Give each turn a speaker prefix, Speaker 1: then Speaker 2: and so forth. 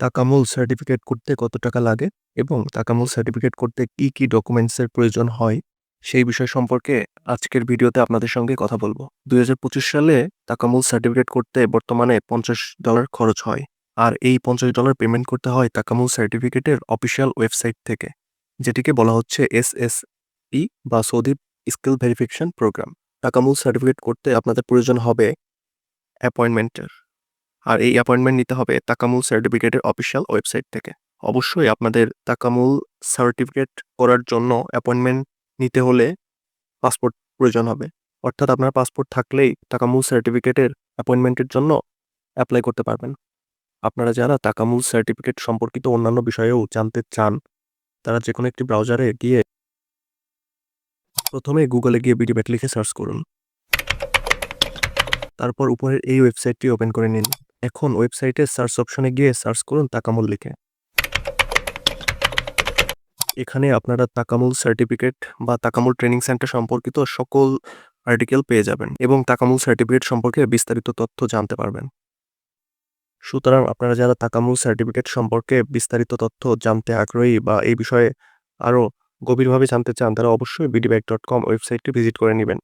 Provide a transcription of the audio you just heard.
Speaker 1: তাকামুল certificate করতে কত টাকা লাগে এবং তাকামুল সার্টিফিকেট করতে কি কি ডকুমেন্টসের প্রয়োজন হয়, সেই বিষয় সম্পর্কে আজকের ভিডিওতে আপনাদের সঙ্গে কথা বলব। দুই হাজার পঁচিশ সালে তাকামুল সার্টিফিকেট করতে বর্তমানে পঞ্চাশ ডলার খরচ হয় আর এই পঞ্চাশ ডলার পেমেন্ট করতে হয় তাকামুল সার্টিফিকেটের অফিসিয়াল ওয়েবসাইট থেকে, যেটিকে বলা হচ্ছে এস এস ই বা Saudi skill verification program Takamul certificate করতে আপনাদের প্রয়োজন হবে অ্যাপয়েন্টমেন্টের আর এই অ্যাপয়েন্টমেন্ট নিতে হবে তাকামুল সার্টিফিকেটের অফিসিয়াল ওয়েবসাইট থেকে। অবশ্যই আপনাদের তাকামুল সার্টিফিকেট করার জন্য অ্যাপয়েন্টমেন্ট নিতে হলে পাসপোর্ট প্রয়োজন হবে। অর্থাৎ আপনার পাসপোর্ট থাকলেই তাকামুল সার্টিফিকেটের অ্যাপয়েন্টমেন্টের জন্য অ্যাপ্লাই করতে পারবেন। আপনারা যারা তাকামুল সার্টিফিকেট সম্পর্কিত অন্যান্য বিষয়েও জানতে চান, তারা যে কোনো একটি ব্রাউজারে গিয়ে প্রথমে গুগলে গিয়ে বিডিব্যাট লিখে সার্চ করুন। তারপর উপরের এই ওয়েবসাইটটি ওপেন করে নিন। এখন ওয়েবসাইটের সার্চ অপশনে গিয়ে সার্চ করুন তাকামুল লিখে। এখানে আপনারা তাকামুল সার্টিফিকেট বা তাকামুল ট্রেনিং সেন্টার সম্পর্কিত সকল আর্টিকেল পেয়ে যাবেন এবং তাকামুল সার্টিফিকেট সম্পর্কে বিস্তারিত তথ্য জানতে পারবেন। সুতরাং আপনারা যারা তাকামুল সার্টিফিকেট সম্পর্কে বিস্তারিত তথ্য জানতে আগ্রহী বা এই বিষয়ে আরও গভীরভাবে জানতে চান, তারা অবশ্যই বিডিব্যাক ডট কম ওয়েবসাইটটি ভিজিট করে নেবেন।